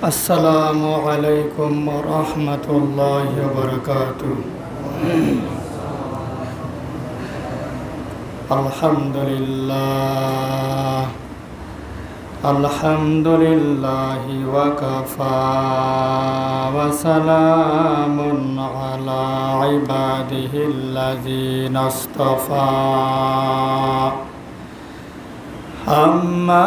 আসসালামু আলাইকুম রহমতুল্লাহ বরকাত আলহামদুলিল্লাহ। আলহামদুলিল্লাহ ওয়াকফা ওয়াসালামুন আলা ইবাদিহিল্লাযীনা ইসতাফা আম্মা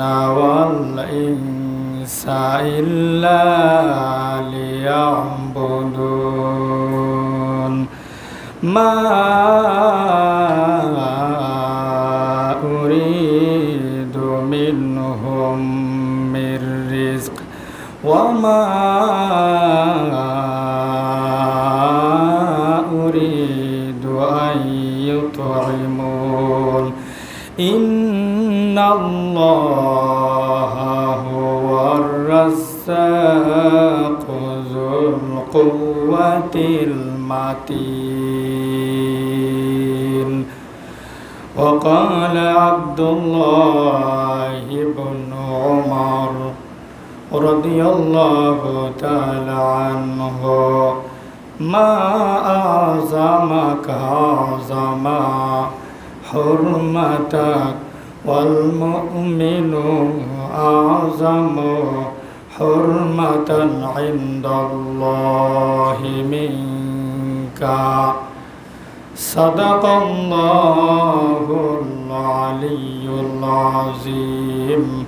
والإنس إلا ليعبدون ما أريد منهم من رزق وما الرزاق ذو القوة المتين. وقال عبد الله بن عمر رضي الله تعالى عنه ما أعظمك أعظم حرمتك والمؤمن أعظم حرمة عند الله منك. صدق الله العلي العظيم.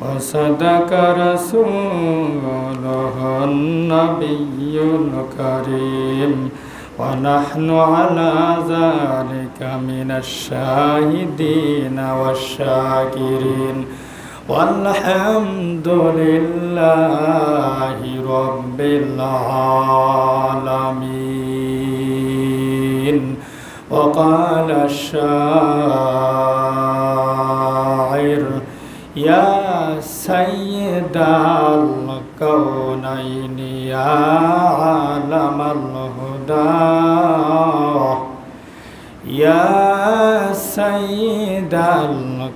وصدق رسوله النبي الكريم. ونحن على ذلك من الشاهدين والشاكرين. والحمد لله رب العالمين وقال الشاعر يا سيد الكونين يا عالم الهدى يا سيد الكونين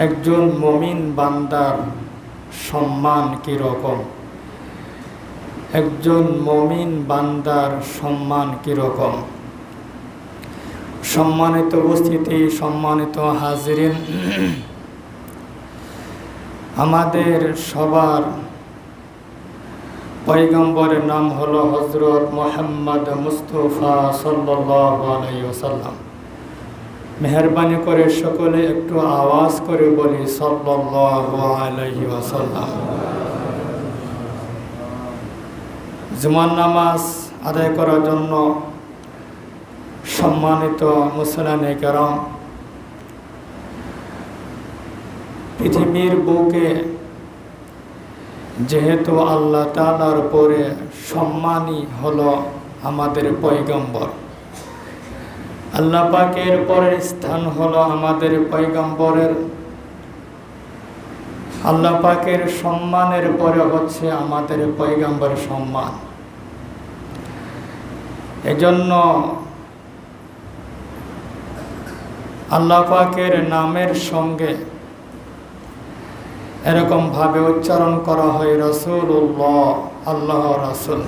একজন মমিন বান্দার সম্মান কীরকম একজন মমিন বান্দার সম্মান কীরকম সম্মানিত উপস্থিতি, সম্মানিত হাজিরিন, আমাদের সবার পৈগম্বরের নাম হলো হজরত মোহাম্মদ মুস্তফা সাল্লাম মেহরবানি করে সকলে একটু আওয়াজ করে বলি জুমান নামাজ আদায় করার জন্য সম্মানিত মুসলানে কেরম, পৃথিবীর বুকে যেহেতু আল্লাহ তালার উপরে সম্মানই হলো আমাদের পৈগম্বর আল্লাহ পাকের পরের স্থান হলো আমাদের পৈগম্বরের আল্লাহ পাকের সম্মানের পরে হচ্ছে আমাদের পৈগম্বর সম্মান। এজন্য আল্লাহ পাকের নামের সঙ্গে এরকমভাবে উচ্চারণ করা হয় রসুল্লাহ আল্লাহ রসুল।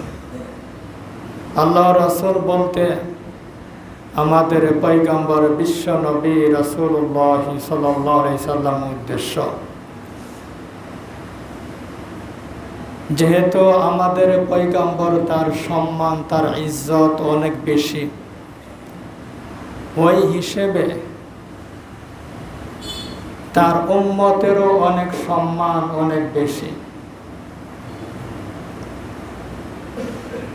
আল্লাহ রসুল বলতে আমাদের পৈগম্বর বিশ্ব নবী রসুল্লাহ সাল্লাম উদ্দেশ্য। যেহেতু আমাদের পৈগম্বর তার সম্মান, তার ইজ্জত অনেক বেশি, ওই হিসেবে তার উম্মতেরও অনেক সম্মান অনেক বেশি।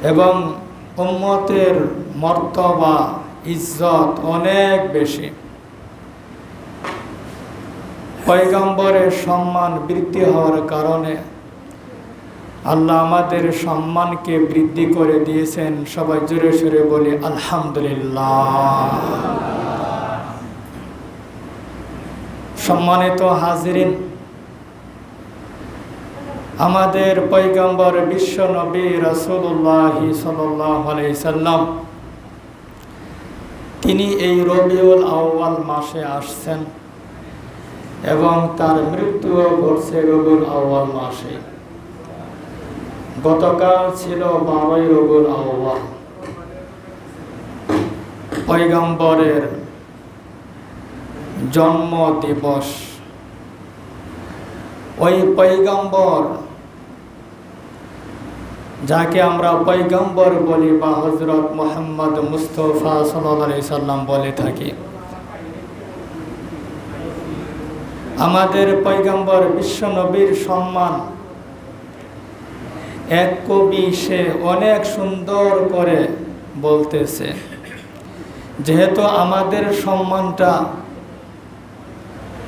এবং উম্মতের মর্তবা ইজ্জত অনেক বেশি। পয়গম্বরের সম্মান বৃদ্ধি হওয়ার কারণে আল্লাহ আমাদের সম্মানকে বৃদ্ধি করে দিয়েছেন। সবাই জোরে সুরে বলি, আলহামদুলিল্লাহ। সম্মানিত হাজিরিন, আমাদের পৈগম্বর বিশ্ব নবী রসুল্লাহি সাল্লাম তিনি এই রবিউল আউ্বাল মাসে আসছেন এবং তার মৃত্যুও ঘটছে রবিউল আউ্বাল মাসে। গতকাল ছিল বারোই রবিউল আউ্বাল পৈগম্বরের জন্ম দিবস ওই পৈগম্বর যাকে আমরা পৈগম্বর বলি বা হজরত মোহাম্মদ মুস্তফা সাল্লি সাল্লাম বলে থাকি। আমাদের পৈগম্বর বিশ্বনবীর সম্মান, এক কবি সে অনেক সুন্দর করে বলতেছে, যেহেতু আমাদের সম্মানটা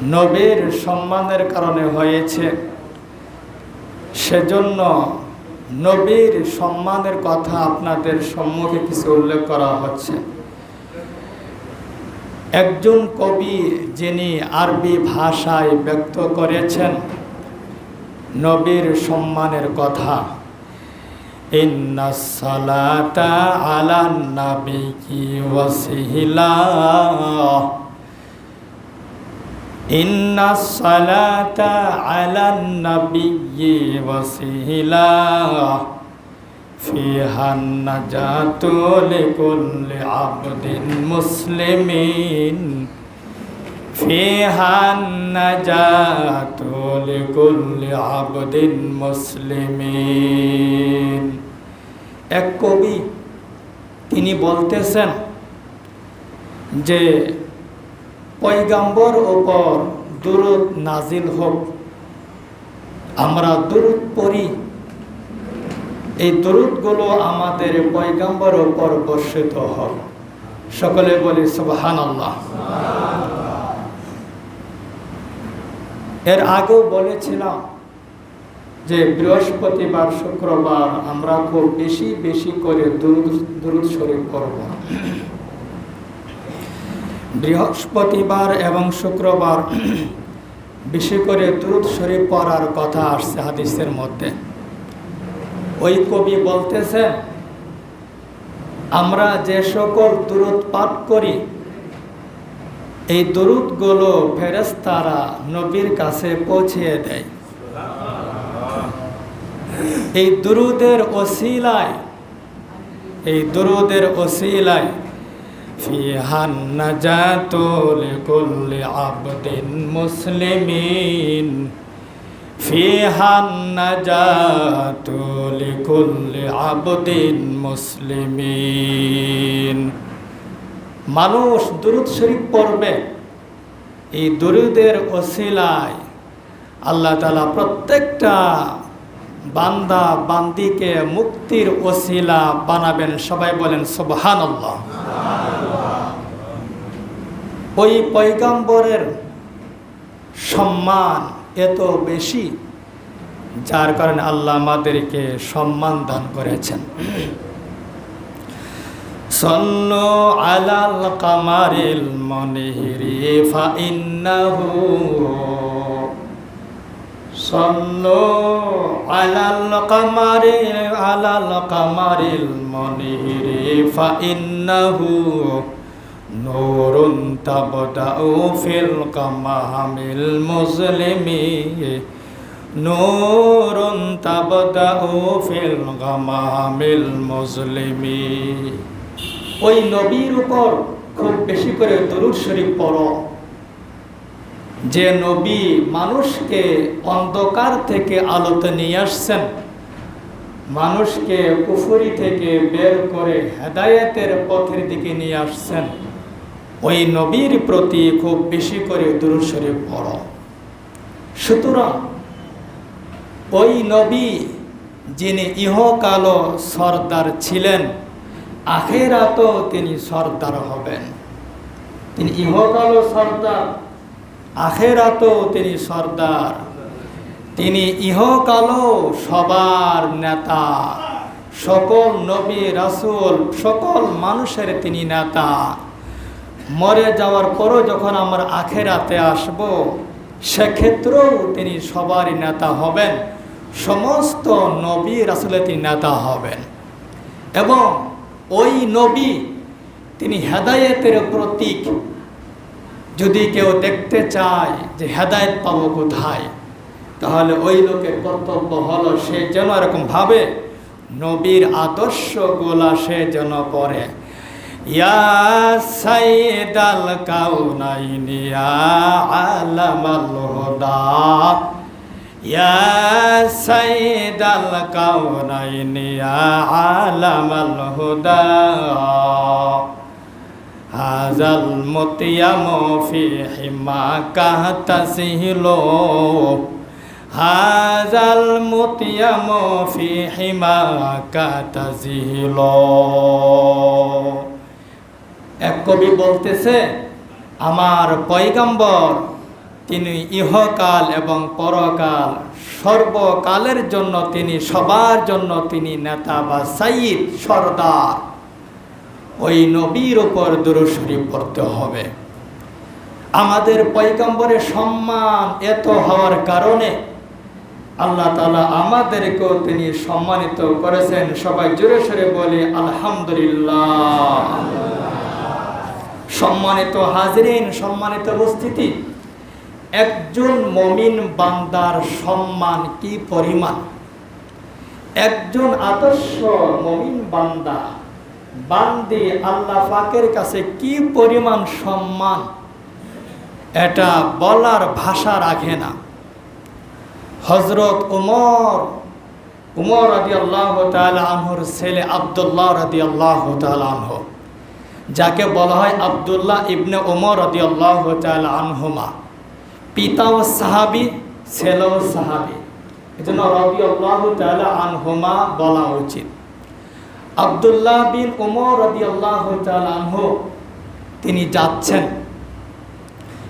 নবীর সম্মানের কারণে হয়েছে, সেজন্য নবীর সম্মানের কথা আপনাদের সম্মুখে কিছু উল্লেখ করা হচ্ছে। একজন কবি যিনি আরবি ভাষায় ব্যক্ত করেছেন, নবীর সম্মানের কথা নাবিকি ওয়াসিহিলা إن الصلاة على النبي وسيلة فيها النجاة لكل عبد مسلمين فيها النجاة لكل عبد مسلمين এক কবি তিনি বলতেছেন যে পৈগাম্বর ওপর দুরুদ নাজিল হোক। আমরা দুরুদ পড়ি। এই দুরুদগুলো আমাদের পৈগাম্বর ওপর বর্ষিত হোক। সকলে বলি সুবহান আল্লাহ এর আগেও বলেছিলাম যে বৃহস্পতিবার, শুক্রবার আমরা খুব বেশি বেশি করে দুরুদ দুরুদ শরীফ করব বৃহস্পতিবার এবং শুক্রবার বেশি করে দুরুদ শরীফ পড়ার কথা আসছে হাদিসের মধ্যে। ওই কবি বলতেছে আমরা যে সকল দুরুদ পাঠ করি, এই দুরুদগুলো ফেরেস্তারা নবীর কাছে পৌঁছিয়ে দেয়। এই দুরুদের ওসিলায়, এই দুরুদের ওসিলায় فيها النجاة لكل عبد مسلمين فيها النجاة لكل عبد مسلمين মানুষ দুরুদ শরীফ পড়বে এই দুরুদের ওসিলায় আল্লাহ তালা প্রত্যেকটা বান্দা বান্দিকে মুক্তির ওসিলা বানাবেন সবাই বলেন সুবহান আল্লাহ ওই পৈগম্বরের সম্মান এত বেশি, যার কারণে আল্লাহ আমাদেরকে সম্মান দান করেছেন। সল্লু আলাল কামারিল মনিহিরি ফা ইন্নাহু। সল্লু আলাল কামারি আলাল কামারিল মনিহিরি ফা নূরুন তাবদাউ ফিল কামামিল মুসলিমি নূরুন তাবদাউ ফিল কামামিল মুসলিমি ওই নবীর উপর খুব বেশি করে দরুদ শরীফ পড়ো। যে নবী মানুষকে অন্ধকার থেকে আলোতে নিয়ে আসছেন, মানুষকে কুফুরি থেকে বের করে হেদায়েতের পথের দিকে নিয়ে আসছেন। ওই নবীর প্রতি খুব বেশি করে দুরুশরীফ পড়ো। সুতরাং ওই নবী যিনি ইহকাল সর্দার ছিলেন, আখেরাতও তিনি সর্দার হবেন। তিনি ইহকাল সর্দার, আখেরাতও তিনি সর্দার। তিনি ইহকালও সবার নেতা। সকল নবী রাসূল, সকল মানুষের তিনি নেতা। মরে যাওয়ার পরও যখন আমার আখেরাতে আসব, সেক্ষেত্রেও তিনি সবারই নেতা হবেন, সমস্ত নবী রাসুলের তিনি নেতা হবেন। এবং ওই নবী তিনি হেদায়েতের প্রতীক। যদি কেউ দেখতে চায় যে হেদায়েত পাবো কোথায়, তাহলে ওই লোকের কর্তব্য হলো সে যেন এরকম ভাবে নবীর আদর্শগুলা সে যেন পড়ে ইয়া সাইদাল কাউনাইনি, ইয়া আলামাল হুদা। ইয়া সাইদাল কাউনাইনি, ইয়া আলামাল হুদা। হাজাল মুতিয়াম ফি হিমাকা তাসহিলো। হাজাল মুতিয়াম ফি হিমাকা তাসহিলো। এক কবি বলতেছে, আমার পয়গাম্বর, তিনি ইহকাল এবং পরকাল, সর্বকালের জন্য তিনি সবার জন্য তিনি নেতা বা সাইদ সর্দার। ওই নবীর উপর দুরুশরী পড়তে হবে। আমাদের পয়গম্বরের সম্মান এত হওয়ার কারণে আল্লাহ তালা আমাদেরকেও তিনি সম্মানিত করেছেন। সবাই জোরে সরে বলে, আলহামদুলিল্লাহ। সম্মানিত হাজরিন, সম্মানিত উপস্থিতি। একজন মমিন বান্দার সম্মান কি পরিমাণ? একজন আদর্শ মমিন বান্দা, বান্দি আল্লাহ পাকের কাছে কি পরিমাণ সম্মান? এটা বলার ভাষা রাখে না। হজরত উমর উমর রাদি আল্লাহ আনহুর ছেলে আবদুল্লাহ রাদি আল্লাহ আনহু। যাকে বলা হয় আবদুল্লাহ ইবনে ওমর রদি আল্লাহ আনহুমা। পিতা ও সাহাবি ছেলেও সাহাবি। এই জন্য রবি আল্লাহ আনহুমা বলা উচিত। আবদুল্লাহ বিন ওমর রদি আল্লাহ আনহু, তিনি যাচ্ছেন।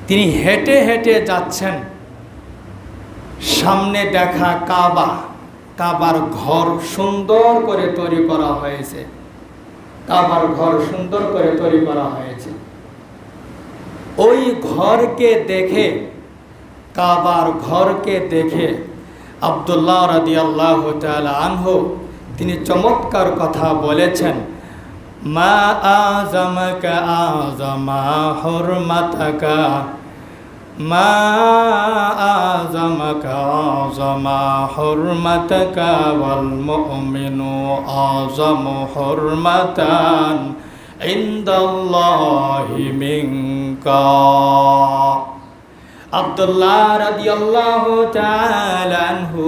তিনি হেঁটে হেঁটে যাচ্ছেন। সামনে দেখা কাবা। কাবার ঘর সুন্দর করে তৈরি করা হয়েছে। কাবার ঘর সুন্দর করে তৈরি করা হয়েছে। ওই ঘরকে দেখে, কাবার ঘরকে দেখে আবদুল্লাহ রাদি আল্লাহ আনহ, তিনি চমৎকার কথা বলেছেন, মা আজমকা আজমা হরমাতাকা মা আজমকা আজমা হরমাতাকা ওয়াল মুমিনু আজম হরমাতান ইনদাল্লাহি মিনকা। আব্দুল্লাহ রাদিয়াল্লাহু আনহু,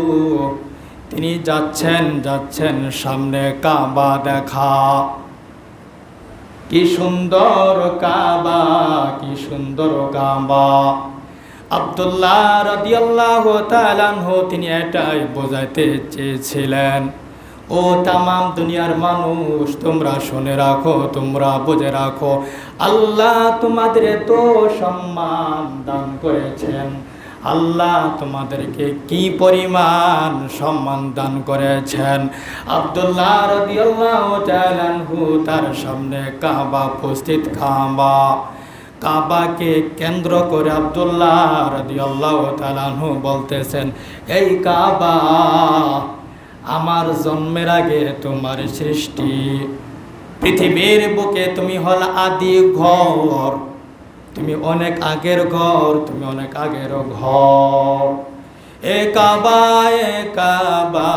তিনি যাচ্ছেন যাচ্ছেন সামনে কাবা দেখা। কি সুন্দর কাবা, কি সুন্দর কাবা। আবদুল্লাহ রাদিয়াল্লাহু তাআলা আনহু, তিনি এটাই বোঝাইতে চেয়েছিলেন, ও তামাম দুনিয়ার মানুষ, তোমরা শুনে রাখো, তোমরা বুঝে রাখো, আল্লাহ তোমাদের তো সম্মান দান করেছেন। আল্লাহ তোমাদেরকে কি পরিমাণ সম্মান দান করেছেন? আবদুল্লাহ রাদিয়াল্লাহু তাআলা আনহু তার সামনে কাবা, উপস্থিত কাবা। কাবাকে কেন্দ্র করে আবদুল্লাহ রাদিয়াল্লাহু তাআলা আনহু বলতেছেন, এই কাবা আমার জন্মের আগে তোমার সৃষ্টি। পৃথিবীর বুকে তুমি হল আদি ঘর। তুমি অনেক আগের ঘর, তুমি অনেক আগের ঘর। এ কাবা এ কাবা,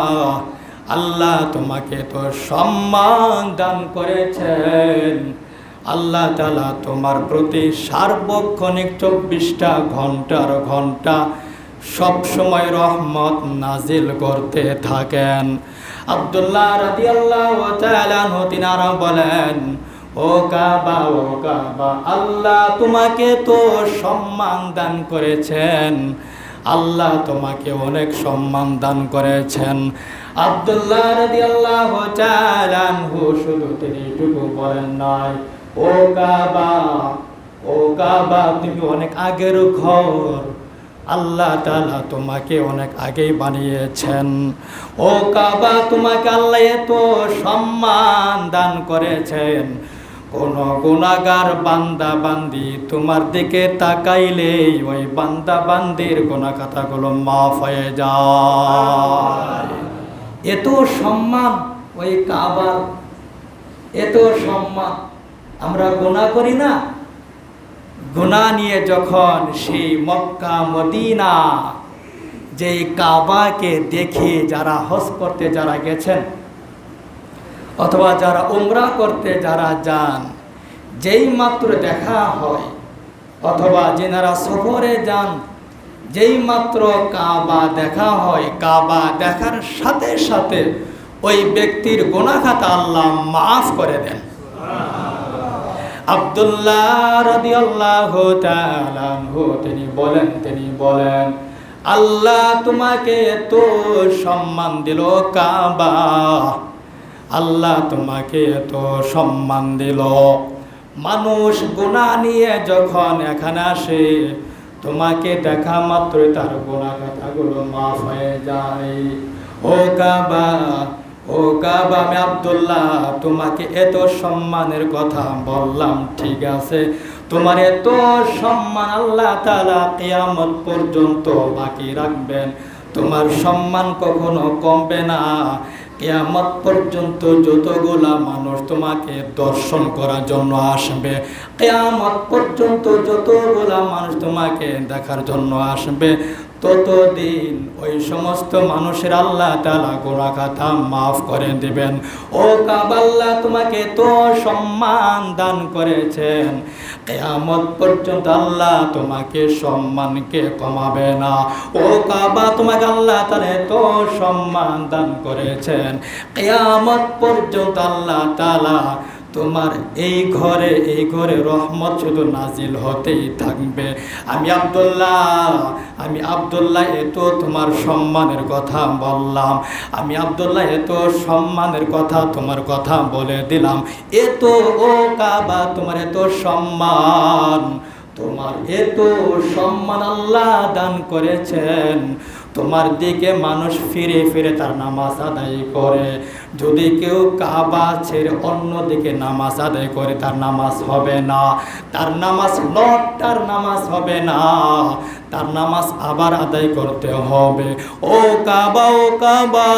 আল্লাহ তোমাকে তো সম্মান দান করেছেন। আল্লাহ তালা তোমার প্রতি সার্বক্ষণিক চব্বিশটা ঘণ্টার ঘণ্টা সব সময় রহমত নাজিল করতে থাকেন। আব্দুল্লাহ তিনারা বলেন, ও কাবা ও কাবা, আল্লাহ তোমাকে তো সম্মান দান করেছেন। আল্লাহ তোমাকে অনেক সম্মান দান করেছেন। আব্দুল্লাহ রাদিয়াল্লাহু তাআলা আনহু শুধু তিনি বলেন নয় ও কাবা ও কাবা, তুমি অনেক আগের ঘর। আল্লাহ তাআলা তোমাকে অনেক আগেই বানিয়েছেন। ও কাবা, তোমাকে আল্লাহ এত সম্মান দান করেছেন। কোন গুণাগার বান্দা বান্দি তোমার দিকে তাকাইলেই ওই বান্দা বান্দির গোনা কথাগুলো মাফ হয়ে যায়। এত সম্মান ওই কাবার, এত সম্মান। আমরা গোনা করি না। গোনা নিয়ে যখন সেই মক্কা, মদিনা যে কাবাকে দেখে যারা হজ করতে যারা গেছেন, অথবা যারা উমরা করতে যারা যান, যেই মাত্র দেখা হয়, অথবা যেনারা সফরে যান, যেই মাত্র কাবা দেখা হয়, কাবা দেখার সাথে সাথে ওই ব্যক্তির গোনাখাতা আল্লাহ মাফ করে দেন। আব্দুল্লাহ আনহু, তিনি বলেন তিনি বলেন, আল্লাহ তোমাকে এত সম্মান দিল কাবা। আল্লাহ তোমাকে এত সম্মান দিল। মানুষ গুনাহ নিয়ে যখন এখানে আসে, তোমাকে দেখা মাত্রই তার গুনাহ কথাগুলো মাফ হয়ে যায়। ও কাবা ও কাবা, আমি আব্দুল্লাহ, তোমাকে এত সম্মানের কথা বললাম, ঠিক আছে? তোমার এত সম্মান আল্লাহ তাআলা কিয়ামত পর্যন্ত বাকি রাখবেন। তোমার সম্মান কখনো কমবে না। কেয়ামত পর্যন্ত যতগুলা মানুষ তোমাকে দর্শন করার জন্য আসবে কেয়ামত পর্যন্ত যতগুলা মানুষ তোমাকে দেখার জন্য আসবে, ততদিন ওই সমস্ত মানুষের আল্লাহ তালা গোড়া কথা মাফ করে দিবেন। ও কাবাল্লাহ তোমাকে তো সম্মান দান করেছেন। কেয়ামত পর্যন্ত আল্লাহ তোমাকে সম্মানকে কমাবে না। ও কাবা, তোমাকে আল্লাহ তালে তো সম্মান দান করেছেন। কেয়ামত পর্যন্ত আল্লাহ তালা তোমার এই ঘরে এই ঘরে রহমত শুধু নাজিল হতেই থাকবে। আমি আব্দুল্লাহ আমি আব্দুল্লাহ এত তোমার সম্মানের কথা বললাম। আমি আব্দুল্লাহ এত সম্মানের কথা তোমার কথা বলে দিলাম। এত ও কাবা, তোমার এত সম্মান। তোমার এত সম্মান আল্লাহ দান করেছেন। তোমার দিকে মানুষ ফিরে ফিরে তার নামাজ আদায় করে। যদি কেউ কাবা ছেড়ে অন্য দিকে নামাজ আদায় করে, তার নামাজ হবে না। তার নামাজ লটটার নামাজ হবে না। তার নামাজ আবার আদায় করতে হবে। ও কাবা ও কাবা,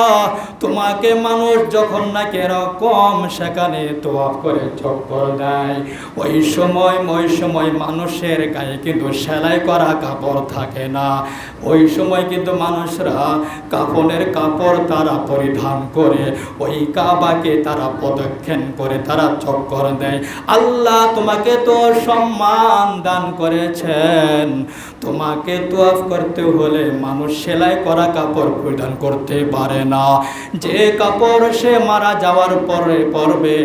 তোমাকে মানুষ যখন নাকি এরকম সেখানে তোয়াফ করে চক্কর দেয়, ওই সময় ওই সময় মানুষের গায়ে কিন্তু সেলাই করা কাপড় থাকে না। ওই সময় কিন্তু মানুষরা কাপড়ের কাপড় তারা পরিধান করে, ওই কাবাকে তারা প্রদক্ষিণ করে তারা চক্কর দেয়। আল্লাহ তোমাকে তো সম্মান দান করেছেন। তোমাকে তোয়াফ করতে হলে মানুষ সেলাই করা কাপড় পরিধান করতে পারে না। যে কাপড় সে মারা যাওয়ার পরে পরবে,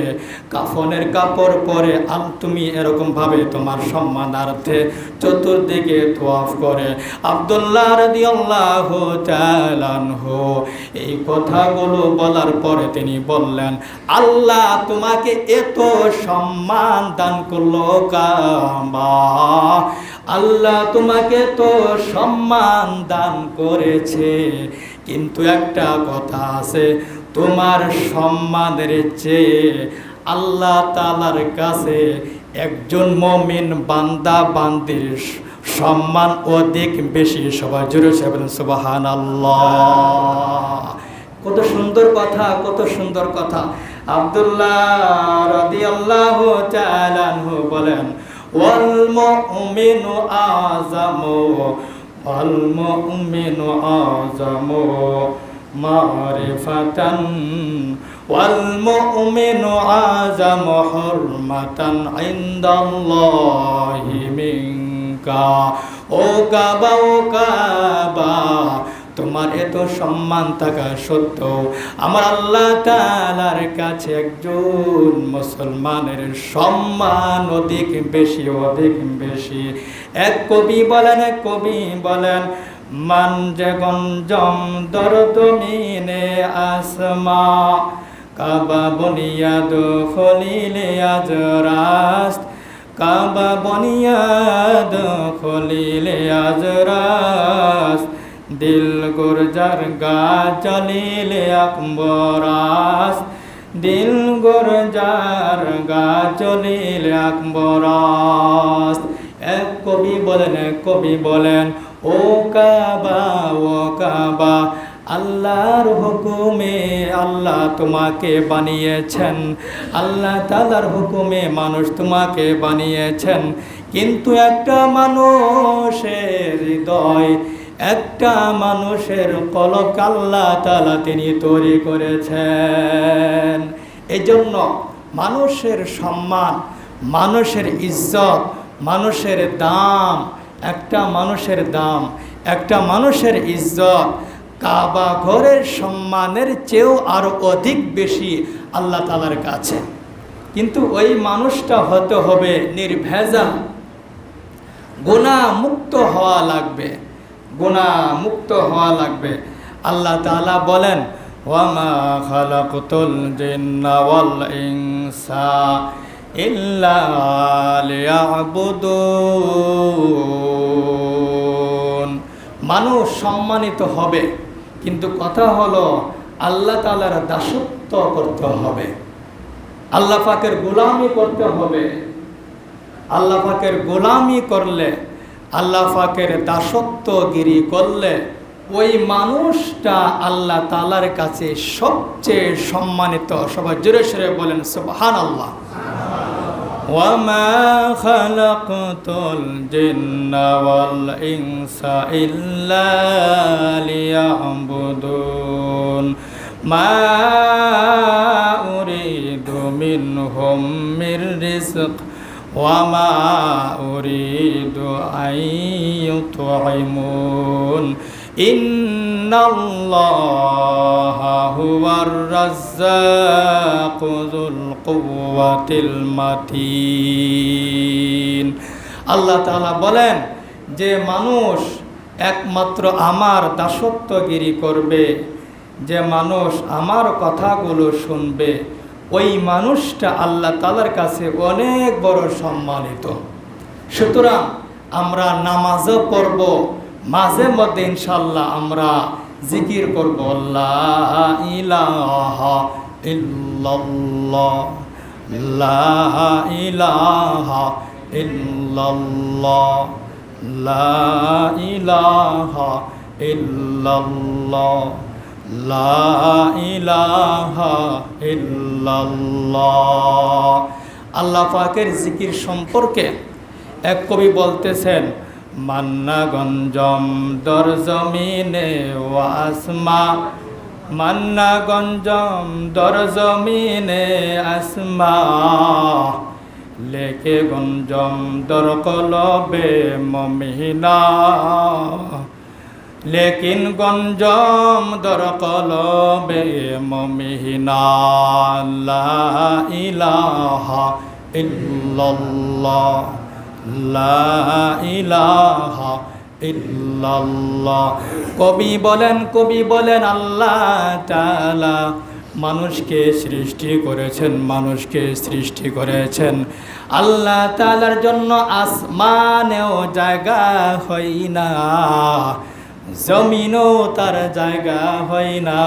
কাফনের কাপড় পরে আল তুমি এরকম ভাবে তোমার সম্মানার্থে চতুর্দিকে তোয়াফ করে। আব্দুল্লাহ রাদিয়াল্লাহু তাআলা আনহু, এই কথাগুলো বলার পরে তিনি বললেন, আল্লাহ তোমাকে এত সম্মান দান করল কাবা। আল্লাহ তোমাকে তো সম্মান দান করেছে। কিন্তু একটা কথা আছে, তোমার সম্মানের চেয়ে আল্লাহ তালার কাছে একজন মমিন বান্দা, বান্দির সম্মান অধিক বেশি। সবাই জুড়ে বলেন সুবাহান আল্লাহ কত সুন্দর কথা, কত সুন্দর কথা। আব্দুল্লাহ তাআলা আনহু বলেন মুমিনু আযামু মারিফাতান ওয়াল মুমিনু আযামু হুরমাতান ইনদাল্লাহি মিনকা ও কাবা ও কাবা তোমার এত সম্মান থাকা সত্ত্বেও আমার আল্লাহ তালার কাছে একজন মুসলমানের সম্মান অধিক বেশি অধিক বেশি। এক কবি বলেন, এক কবি বলেন, মান যে গঞ্জম দরদমিনে আসমা, কাবা বনিয়াদ খলিলে আজ রাস্ত, কাবা বনিয়াদ খলিলে আজ রাস্ত। দিল গুরজার গা চলিলে আকবরাস। দিল গুরজার গা চলিলে আকবরাস। এক কবি বলেন, এক কবি বলেন, ও কাবা ও কাবা, আল্লাহর হুকুমে আল্লাহ তোমাকে বানিয়েছেন। আল্লাহ তালার হুকুমে মানুষ তোমাকে বানিয়েছেন। কিন্তু একটা মানুষের হৃদয় একটা মানুষের কলক আল্লাহ তালা তিনি তৈরি করেছেন। এই জন্য মানুষের সম্মান, মানুষের ইজ্জত, মানুষের দাম, একটা মানুষের দাম, একটা মানুষের ইজ্জত, কাবা ঘরের সম্মানের চেয়েও আরও অধিক বেশি আল্লাহ তালার কাছে। কিন্তু ওই মানুষটা হতে হবে নির্ভেজাল গুণা মুক্ত হওয়া লাগবে। গুণা মুক্ত হওয়া লাগবে। আল্লাহ তালা বলেন মানুষ সম্মানিত হবে, কিন্তু কথা হলো আল্লাহ তাআলার দাসত্ব করতে হবে। আল্লাহ পাকের গোলামি করতে হবে। আল্লাহ পাকের গোলামি করলে আল্লাহ পাকের দাসত্বগিরি করলে ওই মানুষটা আল্লাহ তালার কাছে সবচেয়ে সম্মানিত সবাই জোরে সরে বলেন সুবহান আল্লাহ وما خلقت الجن والإنس إلا ليعبدون ما أريد منهم من رزق وما أريد أن يطعمون إن الله هو الرزاق ذو القوة المتين আল্লাহ তাআলা বলেন যে মানুষ একমাত্র আমার দাসত্বগিরি করবে যে মানুষ আমার কথাগুলো শুনবে ওই মানুষটা আল্লাহ তালার কাছে অনেক বড় সম্মানিত। সুতরাং আমরা নামাজও পড়ব, মাঝে মধ্যে ইনশাল্লাহ আমরা জিকির করব আল্লাহ ইলাহা ইল্লাল্লাহ, লা ইলাহা লা ইলাহা ইল্লাল্লাহ। লা ইলাহা আল্লাহ পাকের জিকির সম্পর্কে এক কবি বলতেছেন মান্না গঞ্জম দর জমিনে ওয়াসমা মান্না গঞ্জম দর জমিনে আসমা। লেকে গঞ্জম দর কলবে মমিনা। লেকিন গঞ্জম দর কলবে মমিনা লা ইলাহা ইল্লাল্লাহ, লা কবি বলেন কবি বলেন, আল্লাহ তাআলা মানুষকে সৃষ্টি করেছেন, মানুষকে সৃষ্টি করেছেন। আল্লাহ তাআলার জন্য আসমানেও জায়গা হয় না। জমিনও তার জায়গা হয় না।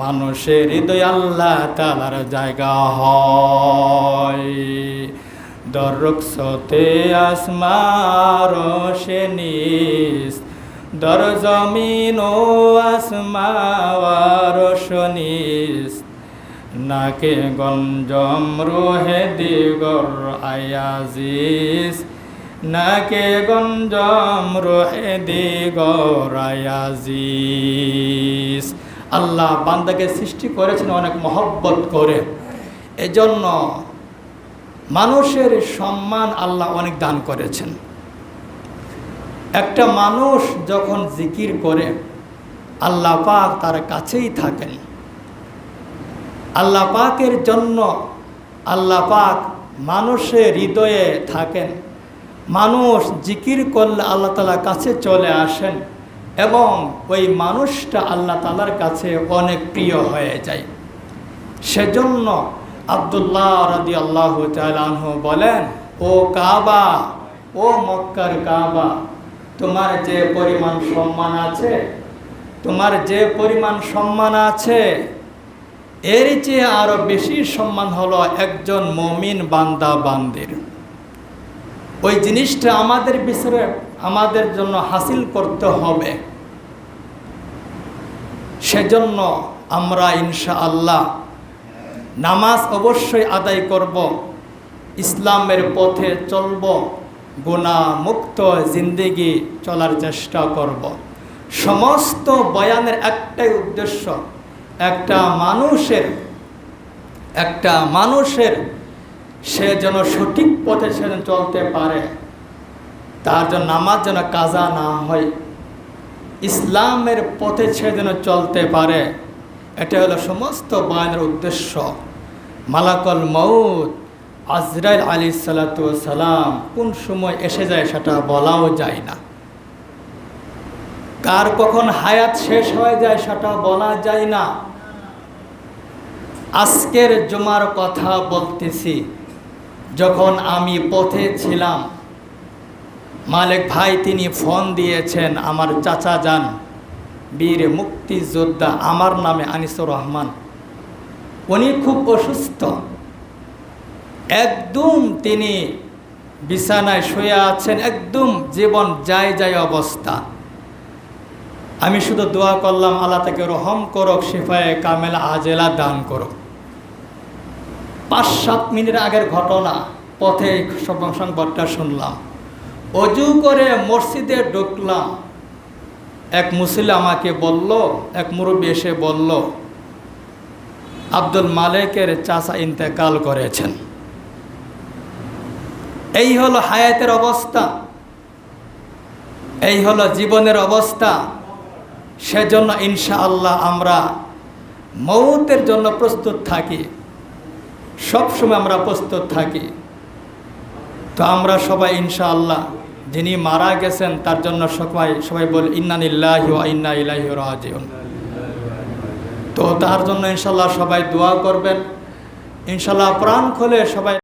মানুষের হৃদয় আল্লাহ তালার জায়গা হয়। দরকসতে আসমার নিস দর জমিন ও আসমাওয়ার শনিস নাকে গঞ্জম রোহে দিগর আয়াজিস নাকে গঞ্জম রোহে দিগর আয়াজিস আল্লাহ বান্দাকে সৃষ্টি করেছেন অনেক মহব্বত করে। এজন্য মানুষের সম্মান আল্লাহ অনেক দান করেছেন। একটা মানুষ যখন জিকির করে, আল্লাহ পাক তার কাছেই থাকেন। আল্লাহ পাকের জন্য আল্লাহ পাক মানুষের হৃদয়ে থাকেন। মানুষ জিকির করলে আল্লাহ তালার কাছে চলে আসেন এবং ওই মানুষটা আল্লাহ তালার কাছে অনেক প্রিয় হয়ে যায়। সেজন্য আবদুল্লাহ রাদি আল্লাহ তালহ বলেন, ও কাবা, ও মক্কার কাবা, তোমার যে পরিমাণ সম্মান আছে, তোমার যে পরিমাণ সম্মান আছে, এর চেয়ে আরও বেশি সম্মান হলো একজন মমিন বান্দা বান্দির। ওই জিনিসটা আমাদের বিষয়ে আমাদের জন্য হাসিল করতে হবে। সেজন্য আমরা ইনশা আল্লাহ নামাজ অবশ্যই আদায় করব, ইসলামের পথে চলব গুণা মুক্ত জিন্দেগি চলার চেষ্টা করব। সমস্ত বয়ানের একটাই উদ্দেশ্য, একটা মানুষের একটা মানুষের সে যেন সঠিক পথে সে চলতে পারে, তার জন্য নামাজ যেন কাজা না হয়, ইসলামের পথে সে যেন চলতে পারে, এটা হলো সমস্ত বায়নের উদ্দেশ্য। মালাকল মৌত আজরাইল আলী সালাম, কোন সময় এসে যায় সেটা বলাও যায় না। কার কখন হায়াত শেষ হয়ে যায় সেটা বলা যায় না। আজকের জমার কথা বলতেছি। যখন আমি পথে ছিলাম, মালিক ভাই তিনি ফোন দিয়েছেন, আমার চাচা যান, বীর মুক্তিযোদ্ধা আমার নামে আনিসুর রহমান। উনি খুব অসুস্থ। একদম তিনি বিছানায় শুয়ে আছেন, একদম জীবন যায় যায় অবস্থা। আমি শুধু দোয়া করলাম, আল্লাহ তাকে রহম করক, শিফায়ে কামেলা, আজেলা দান করক। পাঁচ সাত মিনিট আগের ঘটনা, পথে সংবাদটা শুনলাম। অজু করে মসজিদে ঢুকলাম। এক মুসলিম আমাকে বলল, এক মুরব্বী এসে বলল, আব্দুল মালেকের চাচা ইন্তেকাল করেছেন। এই হলো হায়াতের অবস্থা। এই হলো জীবনের অবস্থা। সেজন্য ইনশাআল্লাহ আমরা মৌতের জন্য প্রস্তুত থাকি। সবসময় আমরা প্রস্তুত থাকি। তো আমরা সবাই ইনশাআল্লাহ, যিনি মারা গেছেন, তার জন্য সবাই সবাই বল ইন্নানিল্লাহি ইন্না রাজিউন। তো তার জন্য ইনশাল্লাহ সবাই দোয়া করবেন। ইনশাল্লাহ প্রাণ খোলে সবাই